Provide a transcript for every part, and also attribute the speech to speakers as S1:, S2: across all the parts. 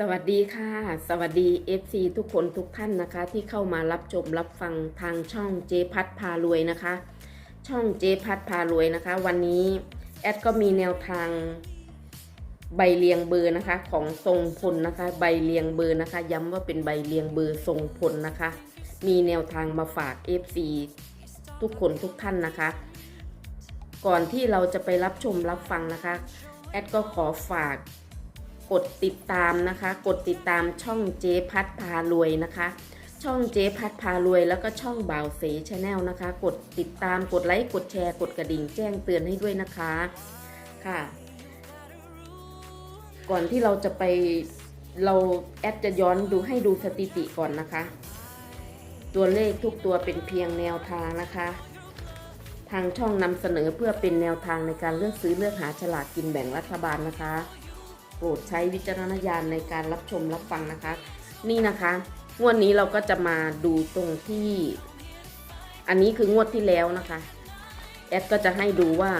S1: สวัสดีค่ะ สวัสดี FC ทุกคนทุกท่านนะคะ ที่เข้ามารับชมรับฟังทางช่องเจพัดพารวยนะคะ ช่องเจพัดพารวยนะคะ วันนี้แอดก็มีแนวทางใบเรียงเบอร์นะคะ ของทรงพลนะคะ ใบเรียงเบอร์นะคะ ย้ำว่าเป็นใบเรียงเบอร์ทรงพลนะคะ มีแนวทางมาฝาก FC ทุกคนทุกท่านนะคะ ก่อนที่เราจะไปรับชมรับฟังนะคะแอดก็ขอฝาก กดติดตามนะคะ กดติดตามช่องเจ๊พัดพารวยนะคะ ช่องเจ๊พัดพารวย แล้วก็ช่องบ่าวเสชาแนลนะคะ กดติดตามกดไลค์กดแชร์กดกระดิ่งแจ้งเตือนให้ด้วยนะคะค่ะ ก่อนที่เราจะไปเราแอดจะย้อนดูให้ดูสถิติก่อนนะคะ ตัวเลขทุกตัวเป็นเพียงแนวทางนะคะ ทางช่องนำเสนอเพื่อเป็นแนวทางในการเลือกซื้อเลือกหาฉลากกินแบ่งรัฐบาลนะคะ โปรดใช้วิจารณญาณในการรับชมรับฟังนะคะ นี่นะคะงวดนี้เราก็จะมาดูตรงที่ อันนี้คืองวดที่แล้วนะคะแอดก็จะให้ดูว่า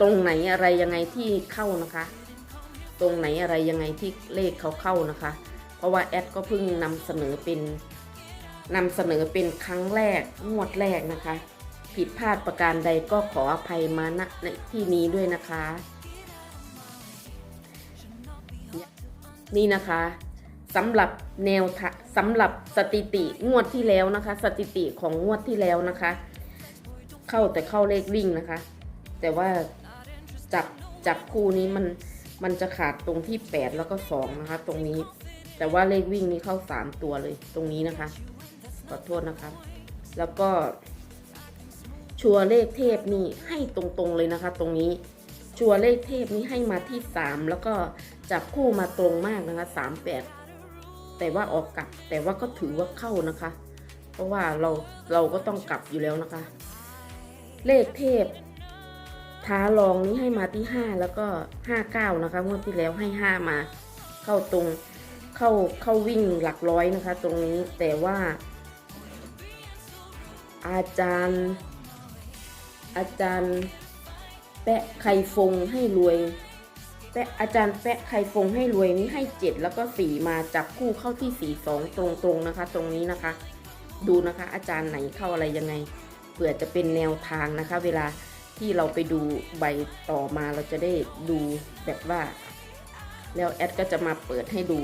S1: ตรงไหนอะไรยังไงที่เข้านะคะ ตรงไหนอะไรยังไงที่เลขเขาเข้านะคะ เพราะว่าแอดก็เพิ่งนำเสนอเป็นนำเสนอเป็นครั้งแรกงวดแรกนะคะ ผิดพลาดประการใดก็ขออภัยมาณในที่นี้ด้วยนะคะ นี่นะคะสำหรับแนวสำหรับสถิติงวดที่แล้วนะคะ สถิติของงวดที่แล้วนะคะ เข้าแต่เข้าเลขวิ่งนะคะ แต่ว่าจับจับคู่นี้มันมันจะขาดตรงที่ 8 แล้วก็ 2 นะคะ ตรงนี้ แต่ว่าเลขวิ่งนี้เข้า 3 ตัวเลยตรงนี้นะคะขอโทษนะคะ แล้วก็ ชัวเลขเทพนี่ให้ตรงๆเลยนะคะ ตรงนี้ชัวเลขเทพนี่ให้มาที่ 3 แล้วก็ จับคู่มาตรงมากนะคะ38แปดแต่ว่าออกกลับ แต่ว่าก็ถือว่าเข้านะคะ เพราะว่าเราเราก็ต้องกลับอยู่แล้วนะคะ เลขเทพท้าลองนี้ให้มาที่5แล้วก็59นะคะงวดที่แล้วให้5มา เข้าตรงเข้าเข้าวิ่งหลักร้อยนะคะ ตรงนี้แต่ว่า อาจารย์ อาจารย์แปะไข่ฟงให้รวย แปะอาจารย์แปะไข่ฟงให้รวยนี้ให้เจ็ดแล้วก็สี่มาจับคู่เข้าที่สี่สองตรงๆนะคะ ตรงนี้นะคะ ดูนะคะ อาจารย์ไหนเข้าอะไรยังไงเผื่อจะเป็นแนวทางนะคะ เวลาที่เราไปดูใบต่อมาเราจะได้ดูแบบว่า แล้วแอดก็จะมาเปิดให้ดู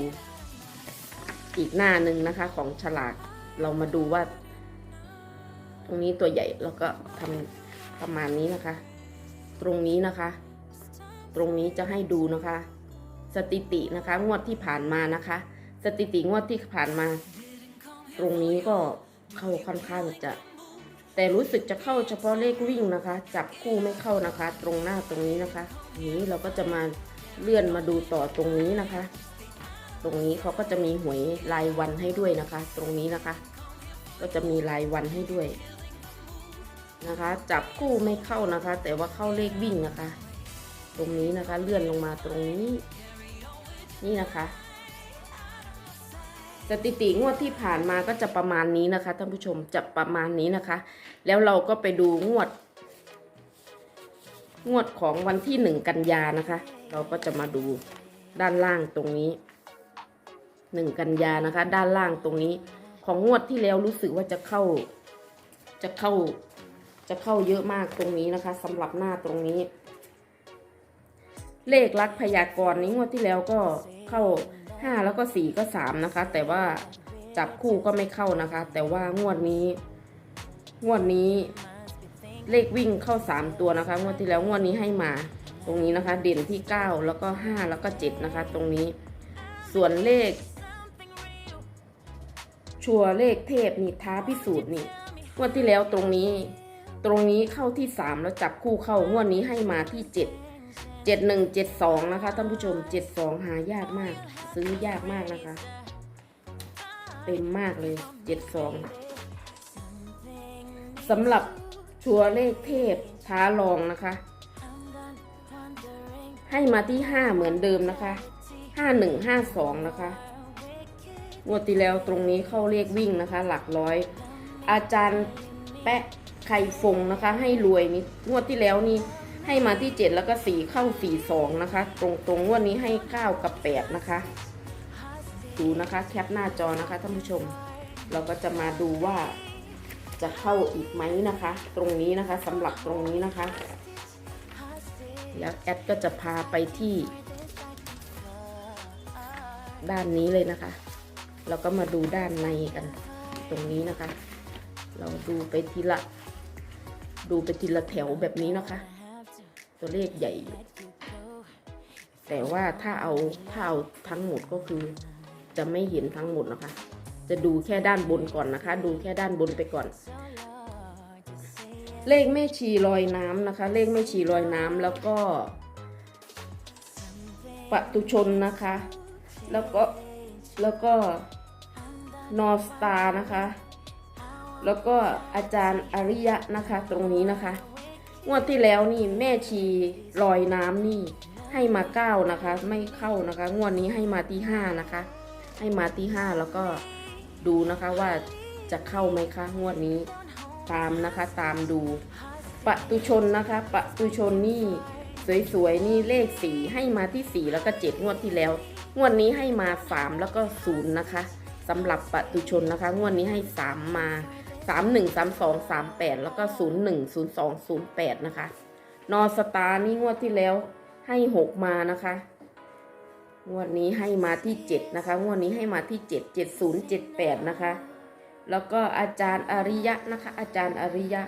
S1: อีกหน้าหนึ่งนะคะ ของฉลากเรามาดูว่า ตรงนี้ตัวใหญ่แล้วก็ทำประมาณนี้นะคะ ตรงนี้นะคะ ตรงนี้จะให้ดูนะคะ สถิตินะคะ งวดที่ผ่านมานะคะ สถิติงวดที่ผ่านมา ตรงนี้ก็เข้าค่อนข้างจะ แต่รู้สึกจะเข้าเฉพาะเลขวิ่งนะคะ จับคู่ไม่เข้านะคะ ตรงหน้าตรงนี้นะคะนี้เราก็จะมาเลื่อนมาดูต่อตรงนี้นะคะ ตรงนี้เขาก็จะมีหวยรายวันให้ด้วยนะคะ ตรงนี้นะคะ ก็จะมีรายวันให้ด้วยนะคะ จับคู่ไม่เข้านะคะ แต่ว่าเข้าเลขวิ่งนะคะ ตรงนี้นะคะ เลื่อนลงมาตรงนี้ นี่นะคะ สถิติงวดที่ผ่านมาก็จะประมาณนี้นะคะท่านผู้ชมจะประมาณนี้นะคะ แล้วเราก็ไปดูงวด งวดของวันที่หนึ่งกันยานะคะ เราก็จะมาดูด้านล่างตรงนี้หนึ่งกันยานะคะ ด้านล่างตรงนี้ ของงวดที่แล้วรู้สึกว่าจะเข้าจะเข้าจะเข้าเยอะมากตรงนี้นะคะสำหรับหน้าตรงนี้ เลขลักพยากรณ์นี้งวดที่แล้วก็เข้าห้าแล้วก็สี่ก็สามนะคะ แต่ว่าจับคู่ก็ไม่เข้านะคะ แต่ว่างวดนี้ งวดนี้ เลขวิ่งเข้าสามตัวนะคะ งวดที่แล้วงวดนี้ให้มา ตรงนี้นะคะ เด่นที่เก้าแล้วก็ห้าแล้วก็เจ็ดนะคะ ตรงนี้ ส่วนเลข ชัวเลขเทพนี่ท้าพิสูจน์นี่งวดที่แล้วตรงนี้ ตรงนี้เข้าที่สามแล้วจับคู่เข้างวดนี้ให้มาที่เจ็ด เจ็ดหนึ่งเจ็ดสองนะคะท่านผู้ชมเจ็ดสองหายากมาก ซื้อยากมากนะคะ เต็มมากเลยเจ็ดสองสำหรับชัวร์เลขเทพท้าลองนะคะ ให้มาที่ห้าเหมือนเดิมนะคะห้าหนึ่งห้าสองนะคะงวดที่แล้วตรงนี้เข้าเลขวิ่งนะคะ หลักร้อย อาจารย์แปะไข่ฟงนะคะ ให้รวยนี่งวดที่แล้วนี่ ให้มาที่เจ็ดแล้วก็สี่เข้าสี่สองนะคะ ตรงตรงๆงวดนี้ให้เก้ากับแปดนะคะ ดูนะคะแคปหน้าจอนะคะท่านผู้ชม เราก็จะมาดูว่าจะเข้าอีกไหมนะคะ ตรงนี้นะคะสำหรับตรงนี้นะคะ แล้วแอดก็จะพาไปที่ ด้านนี้เลยนะคะ เราก็มาดูด้านในกัน ตรงนี้นะคะ เราดูไปทีละ ดูไปทีละแถวแบบนี้นะคะ ตัวเลขใหญ่อยู่แต่ว่าถ้าเอาถ้าเอาทั้งหมดก็คือ จะไม่เห็นทั้งหมดนะคะ จะดูแค่ด้านบนก่อนนะคะ ดูแค่ด้านบนไปก่อน เลขแม่ชีลอยน้ำนะคะ เลขแม่ชีลอยน้ำแล้วก็ปตุชนนะคะ แล้วก็แล้วก็นอสตานะคะ แล้วก็อาจารย์อริยะนะคะตรงนี้นะคะ งวดที่แล้วนี่แม่ชีลอยน้ำนี่ ให้มาเก้านะคะ ไม่เข้านะคะ งวดนี้ให้มาที่ห้านะคะ ให้มาที่ห้าแล้วก็ดูนะคะว่าจะเข้าไหมคะงวดนี้ตามนะคะตามดูปะตุชนนะคะปะตุชนนี่สวยๆนี่เลขสี่ให้มาที่สี่แล้วก็เจ็ดงวดที่แล้ว งวดนี้ให้มาสามแล้วก็ศูนย์นะคะสำหรับปะตุชนนะคะ งวดนี้ให้สามมา สามหนึ่งสามสองสามแปดแล้วก็ศูนย์หนึ่งศูนย์สองศูนย์แปดนะคะ นอสตาร์นี่งวดที่แล้วให้หกมานะคะ งวดนี้ให้มาที่เจ็ดนะคะ งวดนี้ให้มาที่เจ็ดเจ็ดศูนย์เจ็ดแปดนะคะ แล้วก็อาจารย์อริยะนะคะ อาจารย์อริยะ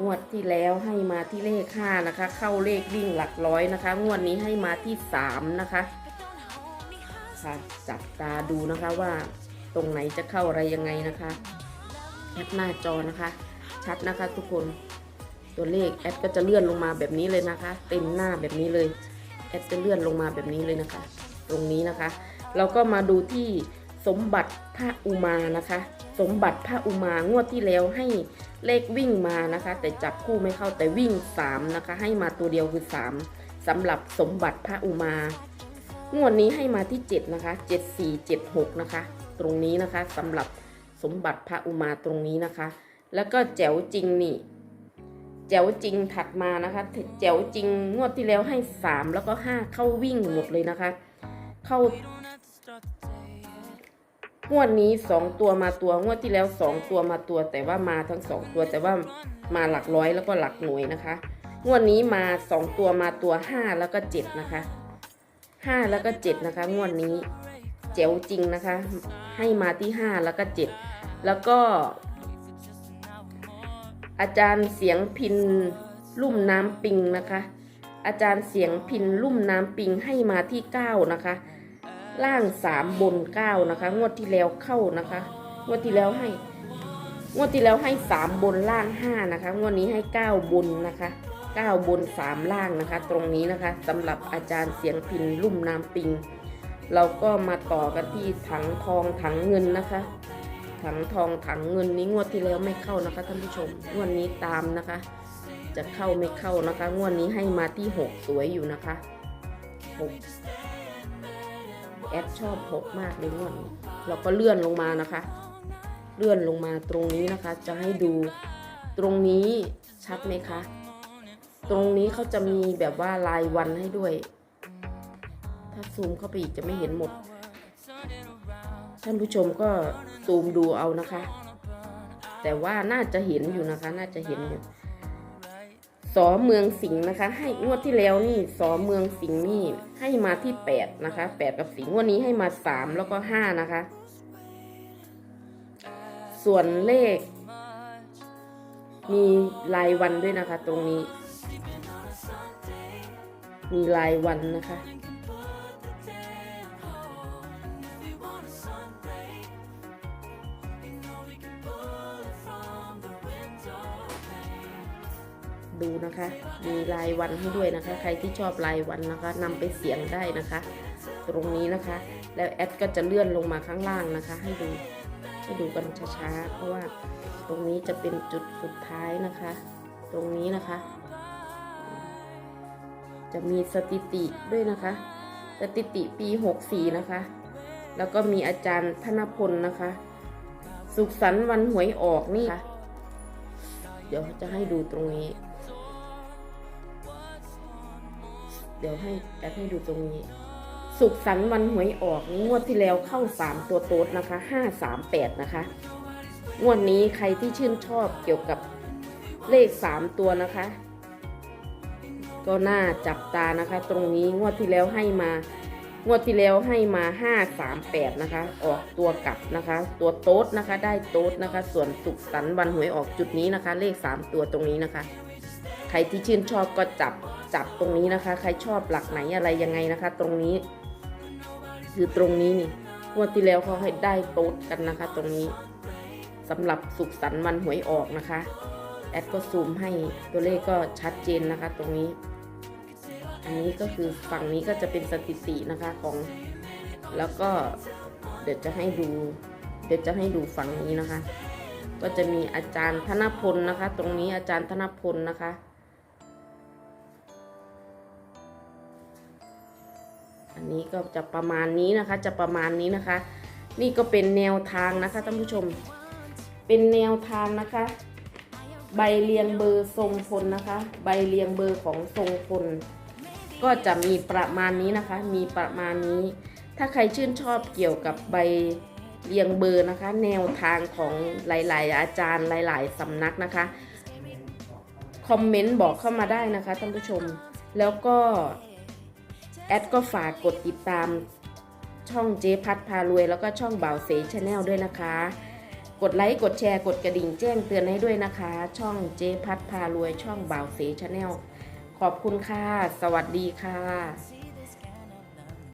S1: งวดที่แล้วให้มาที่เลขห้านะคะ เข้าเลขวิ่งหลักร้อยนะคะ งวดนี้ให้มาที่สามนะคะค่ะจับตาดูนะคะว่าตรงไหนจะเข้าอะไรยังไงนะคะ แคปหน้าจอนะคะ ชัดนะคะทุกคนตัวเลขแอดก็จะเลื่อนลงมาแบบนี้เลยนะคะ เต็มหน้าแบบนี้เลยแอดจะเลื่อนลงมาแบบนี้เลยนะคะ ตรงนี้นะคะ เราก็มาดูที่สมบัติพระอุมานะคะ สมบัติพระอุมางวดที่แล้วให้เลขวิ่งมานะคะ แต่จับคู่ไม่เข้าแต่วิ่ง3นะคะ ให้มาตัวเดียวคือ 3สำหรับสมบัติพระอุมางวดนี้ให้มาที่ 7 นะคะ 7 4 7 6 นะคะ ตรงนี้นะคะสำหรับ สมบัติพระอุมาตรงนี้นะคะ แล้วก็แจ๋วจริงนี่แจ๋วจริงถัดมานะคะแจ๋วจริงงวดที่แล้วให้3แล้วก็5เข้าวิ่งหมดเลยนะคะ เข้างวดนี้สองตัวมาตัวงวดที่แล้วสองตัวมาตัว แต่ว่ามาทั้งสองตัวแต่ว่ามาหลักร้อยแล้วก็หลักหน่วยนะคะงวดนี้มาสองตัวมาตัวห้าแล้วก็เจ็ดนะคะห้าแล้วก็เจ็ดนะคะงวดนี้ เจ๋วจริงนะคะ ให้มาที่ห้าแล้วก็เจ็ดแล้วก็ อาจารย์เสียงพินลุ่มน้ำปิงนะคะ อาจารย์เสียงพินลุ่มน้ำปิงให้มาที่เก้านะคะ ล่างสามบนเก้านะคะ งวดที่แล้วเข้านะคะ งวดที่แล้วให้ งวดที่แล้วให้สามบนล่างห้านะคะ งวดนี้ให้เก้าบนนะคะเก้าบนสามล่างนะคะ ตรงนี้นะคะสำหรับอาจารย์เสียงพินลุ่มน้ำปิง เราก็มาต่อกันที่ถังทองถังเงินนะคะ ถังทองถังเงินนี้งวดที่แล้วไม่เข้านะคะท่านผู้ชมงวดนี้ตามนะคะ จะเข้าไม่เข้านะคะงวดนี้ให้มาที่หกสวยอยู่นะคะหกแอดชอบหกมากเลยงวดนี้เราก็เลื่อนลงมานะคะ เลื่อนลงมาตรงนี้นะคะ จะให้ดูตรงนี้ชัดไหมคะ ตรงนี้เขาจะมีแบบว่ารายวันให้ด้วย ถ้าซูมเข้าไปอีกจะไม่เห็นหมด ท่านผู้ชมก็ซูมดูเอานะคะ แต่ว่าน่าจะเห็นอยู่นะคะ น่าจะเห็นอยู่สอเมืองสิงห์นะคะ ให้งวดที่แล้วนี่สอเมืองสิงห์นี่ให้มาที่แปดนะคะแปดกับสิงห์งวดนี้ให้มาสามแล้วก็ห้านะคะ ส่วนเลข มีรายวันด้วยนะคะ ตรงนี้ มีรายวันนะคะ ดูนะคะ มีรายวันให้ด้วยนะคะ ใครที่ชอบรายวันนะคะนำไปเสียงได้นะคะ ตรงนี้นะคะ แล้วแอดก็จะเลื่อนลงมาข้างล่างนะคะ ให้ดูให้ดูกันช้าๆเพราะว่าตรงนี้จะเป็นจุดสุดท้ายนะคะ ตรงนี้นะคะ จะมีสถิติด้วยนะคะ สถิติปี 64 นะคะ แล้วก็มีอาจารย์ธนพลนะคะ สุขสันต์วันหวยออกนี่ค่ะ เดี๋ยวจะให้ดูตรงนี้ ดี๋ยวให้แอดให้ดูตรงนี้ สุขสันต์วันหวยออกงวดที่แล้วเข้าสามตัวโต๊ดนะคะห้าสามแปดนะคะ งวดนี้ใครที่ชื่นชอบเกี่ยวกับเลขสามตัวนะคะ ก็น่าจับตานะคะ ตรงนี้งวดที่แล้วให้มางวดที่แล้วให้มาห้าสามแปดนะคะ ออกตัวกลับนะคะ ตัวโต๊ดนะคะ ได้โต๊ดนะคะ ส่วนสุขสันต์วันหวยออกจุดนี้นะคะ เลขสามตัวตรงนี้นะคะ ใครที่ชื่นชอบก็จับ จับตรงนี้นะคะ ใครชอบหลักไหนอะไรยังไงนะคะ ตรงนี้ คือตรงนี้นี่งวดที่แล้วเขาให้ได้โต๊ดกันนะคะ ตรงนี้สำหรับสุขสันต์วันหวยออกนะคะ แอดก็ซูมให้ตัวเลขก็ชัดเจนนะคะ ตรงนี้ อันนี้ก็คือฝั่งนี้ก็จะเป็นสถิตินะคะของแล้วก็เดี๋ยวจะให้ดู เดี๋ยวจะให้ดูฝั่งนี้นะคะ ก็จะมีอาจารย์ธนพลนะคะ ตรงนี้อาจารย์ธนพลนะคะ นี้ก็จะประมาณนี้นะคะ จะประมาณนี้นะคะ นี่ก็เป็นแนวทางนะคะท่านผู้ชม เป็นแนวทางนะคะ ใบเรียงเบอร์ทรงพลนะคะ ใบเรียงเบอร์ของทรงพลก็จะมีประมาณนี้นะคะ มีประมาณนี้ ถ้าใครชื่นชอบเกี่ยวกับใบเรียงเบอร์นะคะ แนวทางของหลาย ๆ อาจารย์หลาย ๆ สำนักนะคะคอมเมนต์บอกเข้ามาได้นะคะท่านผู้ชม แล้วก็ แอดก็ฝากกดติดตามช่องเจพัดพารวย แล้วก็ช่องบ่าวเสชแนลด้วยนะคะ กดไลค์กดแชร์กดกระดิ่งแจ้งเตือนให้ด้วยนะคะ ช่องเจพัดพารวย ช่องบ่าวเสชแนลขอบคุณค่ะ สวัสดีค่ะ